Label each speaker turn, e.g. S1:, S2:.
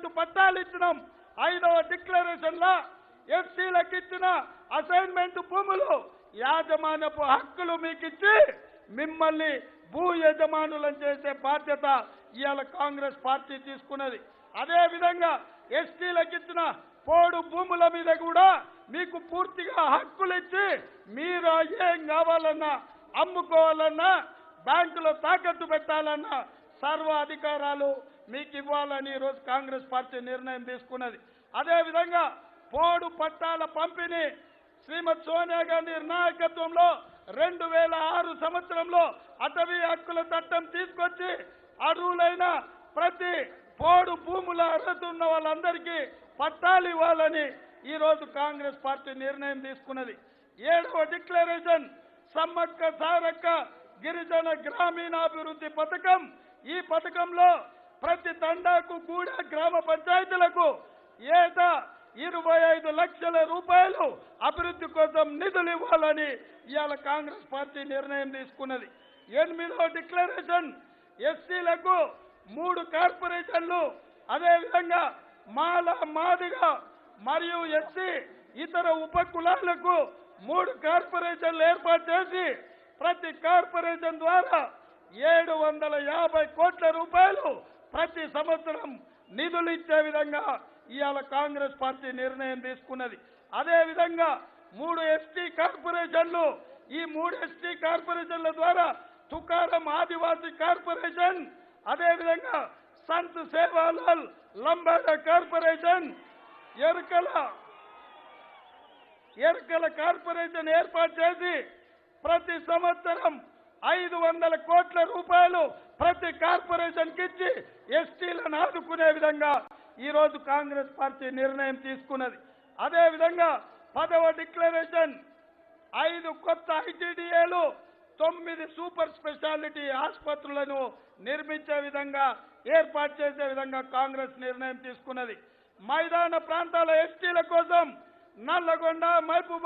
S1: Assignment పట్టాలు ఇచ్చినాం. ఐదవ డిక్లరేషన్ లా ఎస్సీలకు ఇచ్చిన అసైన్మెంట్ భూములు యాజమాన్యపు హక్కులు మీకు ఇచ్చి మిమ్మల్ని భూ యజమానులను చేసే బాధ్యత ఇవాళ కాంగ్రెస్ పార్టీ తీసుకున్నది. అదే విధంగా ఎస్టీలకు ఇచ్చిన పోడు భూముల మీద కూడా మీకు పూర్తిగా హక్కులు ఇచ్చి మీరు ఏం కావాలన్నా అమ్ముకోవాలన్నా బ్యాంకులో తాకట్టు పెట్టాలన్నా సర్వ అధికారాలు మీకు ఇవ్వాలని ఈరోజు కాంగ్రెస్ పార్టీ నిర్ణయం తీసుకున్నది. అదేవిధంగా పోడు పట్టాల పంపిణీ శ్రీమతి సోనియా గాంధీ నాయకత్వంలో రెండు వేల ఆరు సంవత్సరంలో అటవీ హక్కుల చట్టం తీసుకొచ్చి అర్హులైన ప్రతి పోడు భూముల అర్హత ఉన్న వాళ్ళందరికీ పట్టాలు ఇవ్వాలని ఈరోజు కాంగ్రెస్ పార్టీ నిర్ణయం తీసుకున్నది. ఏడవ డిక్లరేషన్ సమ్మక్క సారక్క గిరిజన గ్రామీణాభివృద్ధి పథకం. ఈ పథకంలో ప్రతి తండాకు కూడా గ్రామ పంచాయతీలకు ఏటా ఇరవై ఐదు లక్షల రూపాయలు అభివృద్ధి కోసం నిధులు ఇవ్వాలని ఇవాళ కాంగ్రెస్ పార్టీ నిర్ణయం తీసుకున్నది. ఎనిమిదో డిక్లరేషన్. ఎస్సీలకు మూడు కార్పొరేషన్లు అదేవిధంగా మాల మాదిగా మరియు ఎస్సీ ఇతర ఉప కులాలకు మూడు కార్పొరేషన్లు ఏర్పాటు చేసి ప్రతి కార్పొరేషన్ ద్వారా ఏడు వందల యాభై కోట్ల రూపాయలు ప్రతి సంవత్సరం నిధులు ఇచ్చే విధంగా ఇవాళ కాంగ్రెస్ పార్టీ నిర్ణయం తీసుకున్నది. అదేవిధంగా మూడు ఎస్టీ కార్పొరేషన్లు ఈ మూడు ఎస్టీ కార్పొరేషన్ల ద్వారా తుకారం ఆదివాసీ కార్పొరేషన్ అదేవిధంగా సంత్ సేవాలాల్ లంబాడ కార్పొరేషన్ ఎరుకల ఎరుకల కార్పొరేషన్ ఏర్పాటు చేసి ప్రతి సంవత్సరం వందల కోట్ల రూపాయలు ప్రతి కార్పొరేషన్కి ఇచ్చి ఎస్టీలను ఆదుకునే విధంగా ఈ రోజు కాంగ్రెస్ పార్టీ నిర్ణయం తీసుకున్నది. అదే విధంగా పదవ డిక్లరేషన్ ఐదు కొత్త ఐటీడీఏలు తొమ్మిది సూపర్ స్పెషాలిటీ ఆసుపత్రులను నిర్మించే విధంగా ఏర్పాటు చేసే విధంగా కాంగ్రెస్ నిర్ణయం తీసుకున్నది. మైదాన ప్రాంతాల ఎస్టీల కోసం నల్లగొండ మైపు